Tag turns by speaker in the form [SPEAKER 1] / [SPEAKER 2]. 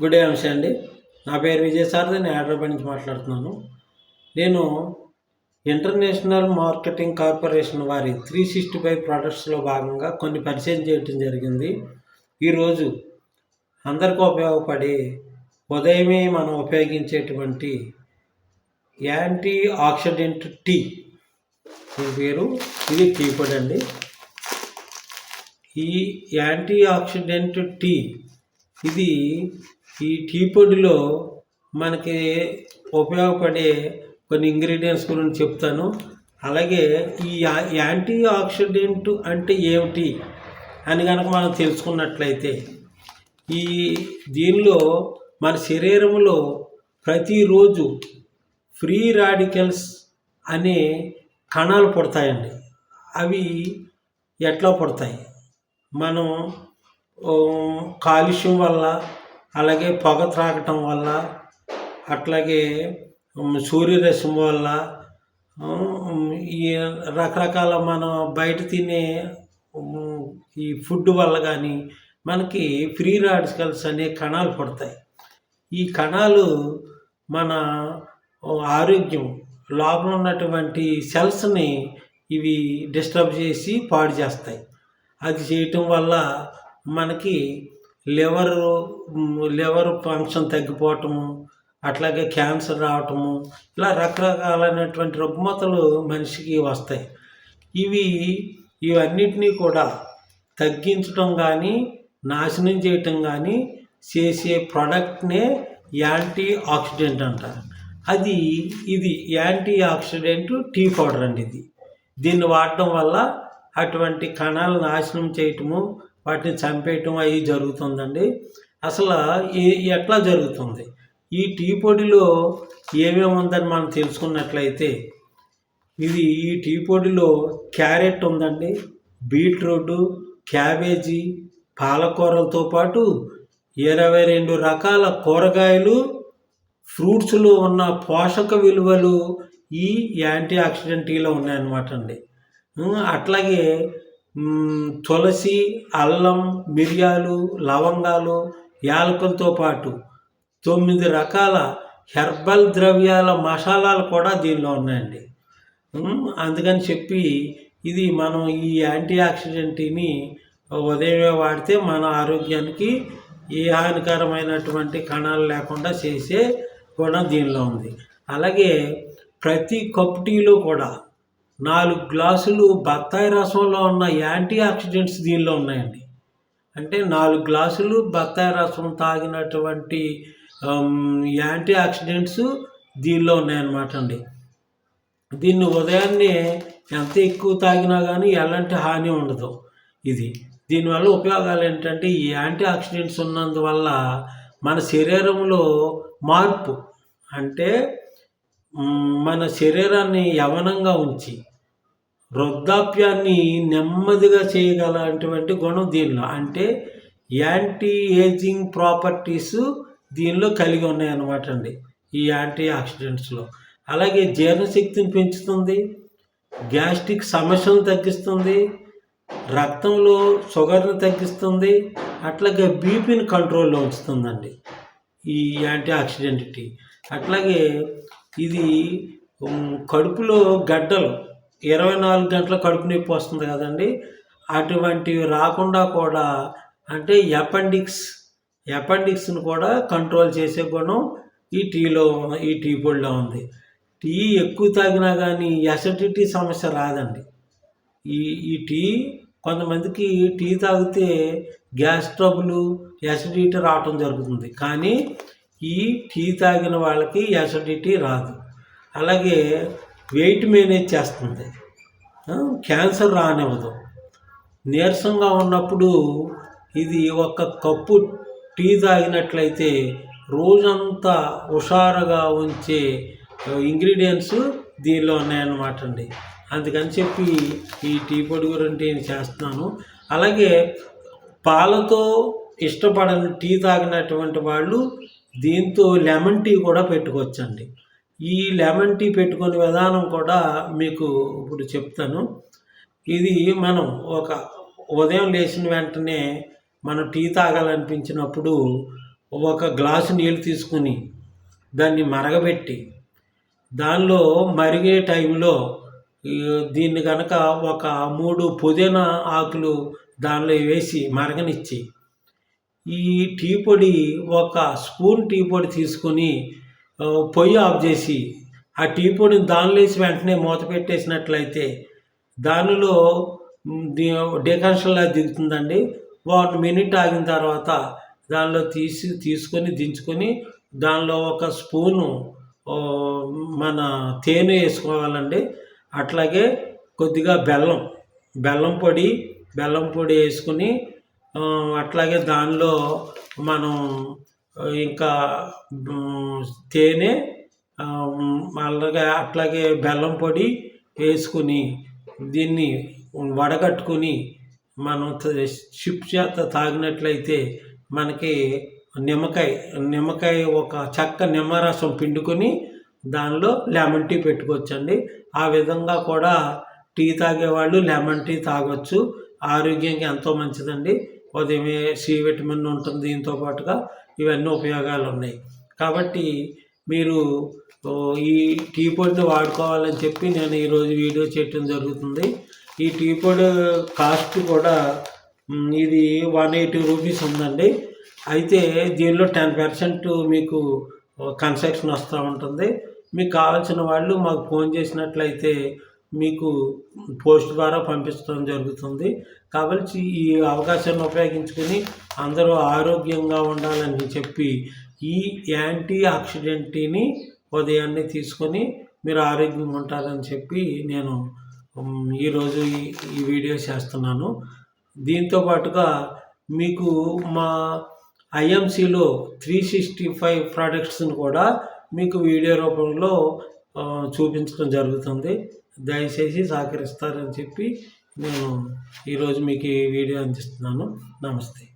[SPEAKER 1] Good day అంశ అండి. నా పేరు విజయసారథి నేను హైదరాబాద్ నుంచి మాట్లాడుతున్నాను. నేను ఇంటర్నేషనల్ మార్కెటింగ్ కార్పొరేషన్ వారి త్రీ సిక్స్టీ ఫైవ్ ప్రోడక్ట్స్లో భాగంగా కొన్ని పరిచయం చేయటం జరిగింది. ఈరోజు అందరికీ ఉపయోగపడే ఉదయమే మనం ఉపయోగించేటువంటి యాంటీ ఆక్సిడెంట్ టీ. దీని పేరు? ఇది టీ పొడి అండి. ఈ యాంటీ ఆక్సిడెంట్ టీ ఇది ఈ టీ పొడిలో మనకి ఉపయోగపడే కొన్ని ఇంగ్రీడియంట్స్ గురించి చెప్తాను. అలాగే ఈ యా- యాంటీ ఆక్సిడెంట్ అంటే ఏమిటి అని కనుక మనం తెలుసుకున్నట్లయితే ఈ దీనిలో మన శరీరంలో ప్రతిరోజు ఫ్రీ రాడికల్స్ అనే కణాలు పుడతాయండి. అవి ఎట్లా పుడతాయి? మనం కాలుష్యం వల్ల అలాగే పొగ త్రాగటం వల్ల అట్లాగే సూర్యరశ్మి వల్ల ఈ రకరకాల మనం బయట తినే ఈ ఫుడ్ వల్ల కానీ మనకి ఫ్రీ రాడికల్స్ అనే కణాలు పడతాయి. ఈ కణాలు మన ఆరోగ్యం లోపల ఉన్నటువంటి సెల్స్ని ఇవి డిస్టర్బ్ చేసి పాడు చేస్తాయి. అది చేయటం వల్ల మనకి లివర్ లివర్ ఫంక్షన్ తగ్గిపోవటము అట్లాగే క్యాన్సర్ రావటము ఇలా రకరకాలైనటువంటి రుగ్మతలు మనిషికి వస్తాయి. ఇవి ఇవన్నిటినీ కూడా తగ్గించడం కానీ నాశనం చేయటం కానీ చేసే ప్రోడక్ట్నే యాంటీ ఆక్సిడెంట్ అంటారు. అది ఇది యాంటీ ఆక్సిడెంట్ టీ పౌడర్ అండి ఇది. దీన్ని వాడటం వల్ల అటువంటి కణాలు నాశనం చేయటము వాటిని చంపేయటం అవి జరుగుతుందండి. అసలు ఎట్లా జరుగుతుంది? ఈ టీ పొడిలో ఏమేమి ఉందని మనం తెలుసుకున్నట్లయితే ఇది ఈ టీ పొడిలో క్యారెట్ ఉందండి బీట్రూటు క్యాబేజీ పాలకూరలతో పాటు ఇరవై రెండు రకాల కూరగాయలు ఫ్రూట్స్లో ఉన్న పోషక విలువలు ఈ యాంటీ ఆక్సిడెంట్ టీలో ఉన్నాయన్నమాట అండి. అట్లాగే తులసి అల్లం మిరియాలు లవంగాలు యాలకులతో పాటు తొమ్మిది రకాల హెర్బల్ ద్రవ్యాల మసాలాలు కూడా దీనిలో ఉన్నాయండి. అందుకని చెప్పి ఇది మనం ఈ యాంటీ ఆక్సిడెంట్ని ఉదయమే వాడితే మన ఆరోగ్యానికి ఏ హానికరమైనటువంటి కణాలు లేకుండా చేసే గుణం దీనిలో ఉంది. అలాగే ప్రతి కప్టీలో కూడా నాలుగు గ్లాసులు బత్తాయి రసంలో ఉన్న యాంటీ ఆక్సిడెంట్స్ దీనిలో ఉన్నాయండి. అంటే నాలుగు గ్లాసులు బత్తాయి రసం తాగినటువంటి యాంటీ ఆక్సిడెంట్స్ దీనిలో ఉన్నాయన్నమాట అండి. దీన్ని ఉదయాన్నే ఎంత ఎక్కువ తాగినా కానీ ఎలాంటి హాని ఉండదు ఇది. దీనివల్ల ఉపయోగాలు ఏంటంటే ఈ యాంటీ ఆక్సిడెంట్స్ ఉన్నందువల్ల మన శరీరంలో మార్పు అంటే మన శరీరాన్ని యవనంగా ఉంచి వృద్ధాప్యాన్ని నెమ్మదిగా చేయగలటువంటి గుణం దీనిలో. అంటే యాంటీ ఏజింగ్ ప్రాపర్టీస్ దీనిలో కలిగి ఉన్నాయన్నమాట అండి ఈ యాంటీ ఆక్సిడెంట్స్లో అలాగే జీర్ణశక్తిని పెంచుతుంది గ్యాస్ట్రిక్ సమస్యను తగ్గిస్తుంది రక్తంలో షుగర్ని తగ్గిస్తుంది అట్లాగే బీపీని కంట్రోల్లో ఉంచుతుందండి ఈ యాంటీ ఆక్సిడెంట్ టీ అట్లాగే ఇది కడుపులో గడ్డలు ఇరవై నాలుగు గంటల కడుపు నొప్పి వస్తుంది కదండి. అటువంటివి రాకుండా కూడా అంటే అపెండిక్స్ అపెండిక్స్ని కూడా కంట్రోల్ చేసే గుణం ఈ టీలో ఈ టీ పొడిలో ఉంది. టీ ఎక్కువ తాగినా కానీ అసిడిటీ సమస్య రాదండి. ఈ ఈ టీ కొంతమందికి టీ తాగితే గ్యాస్ ట్రబుల్ యాసిడిటీ రావటం జరుగుతుంది. కానీ ఈ టీ తాగిన వాళ్ళకి యాసిడిటీ రాదు. అలాగే వెయిట్ మేనేజ్ చేస్తుంది. క్యాన్సర్ రానివ్వదు. నీరసంగా ఉన్నప్పుడు ఇది ఒక కప్పు టీ తాగినట్లయితే రోజంతా హుషారుగా ఉంచే ఇంగ్రీడియంట్స్ దీనిలో ఉన్నాయన్నమాట అండి. అందుకని చెప్పి ఈ టీ పొడి గురించి నేను చేస్తున్నాను. అలాగే పాలతో ఇష్టపడని టీ తాగినటువంటి వాళ్ళు దీంతో లెమన్ టీ కూడా పెట్టుకోవచ్చండి. ఈ లెమన్ టీ పెట్టుకునే విధానం కూడా మీకు ఇప్పుడు చెప్తాను. ఇది మనం ఒక ఉదయం లేచిన వెంటనే మనం టీ తాగాలనిపించినప్పుడు ఒక గ్లాసు నీళ్ళు తీసుకుని దాన్ని మరగబెట్టి దానిలో మరిగే టైంలో దీన్ని కనుక ఒక మూడు పుదీనా ఆకులు దానిలో వేసి మరగనిచ్చి ఈ టీ పొడి ఒక స్పూన్ టీ పొడి తీసుకొని పొయ్యి ఆఫ్ చేసి ఆ టీ పొడిని దానిలో వేసి వెంటనే మూత పెట్టేసినట్లయితే దానిలో డెకన్షన్లా దిగుతుందండి. వన్ మినిట్ ఆగిన తర్వాత దానిలో తీసి తీసుకొని దించుకొని దానిలో ఒక స్పూను మన తేనె వేసుకోవాలండి. అట్లాగే కొద్దిగా బెల్లం బెల్లం పొడి బెల్లం పొడి వేసుకుని అట్లాగే దానిలో మనం ఇంకా తేనె అలాగే అట్లాగే బెల్లం పొడి వేసుకుని దీన్ని వడగట్టుకుని మనం షిప్ చేత తాగినట్లయితే మనకి నిమ్మకాయ నిమ్మకాయ ఒక చక్క నిమ్మరసం పిండుకొని దానిలో లెమన్ టీ పెట్టుకోవచ్చండి. ఆ విధంగా కూడా టీ తాగేవాళ్ళు లెమన్ టీ తాగొచ్చు. ఆరోగ్యానికి ఎంతో మంచిదండి. ఉదయమే సి విటమిన్ ఉంటుంది. దీంతో పాటుగా ఇవన్నీ ఉపయోగాలు ఉన్నాయి కాబట్టి మీరు ఈ టీ పొడిని వాడుకోవాలని చెప్పి నేను ఈరోజు వీడియో చేయటం జరుగుతుంది. ఈ టీ పొడి కాస్ట్ కూడా ఇది వన్ ఎయిటీ రూపీస్ ఉందండి. అయితే దీనిలో టెన్ పర్సెంట్ మీకు కన్సెషన్ వస్తూ ఉంటుంది. మీకు కావాల్సిన వాళ్ళు మాకు ఫోన్ చేసినట్లయితే మీకు పోస్ట్ ద్వారా పంపించడం జరుగుతుంది. కాబట్టి ఈ అవకాశాన్ని ఉపయోగించుకొని అందరూ ఆరోగ్యంగా ఉండాలని చెప్పి ఈ యాంటీ ఆక్సిడెంట్ని ఉదయాన్నే తీసుకొని మీరు ఆరోగ్యంగా ఉంటారని చెప్పి నేను ఈరోజు ఈ ఈ వీడియో చేస్తున్నాను. దీంతో పాటుగా మీకు మా ఐఎంసిలో త్రీ సిక్స్టీ ఫైవ్ ప్రోడక్ట్స్ని కూడా మీకు వీడియో రూపంలో చూపించడం జరుగుతుంది. దయచేసి సహకరిస్తారని చెప్పి నేను ఈరోజు మీకు ఈ వీడియో అందిస్తున్నాను. నమస్తే.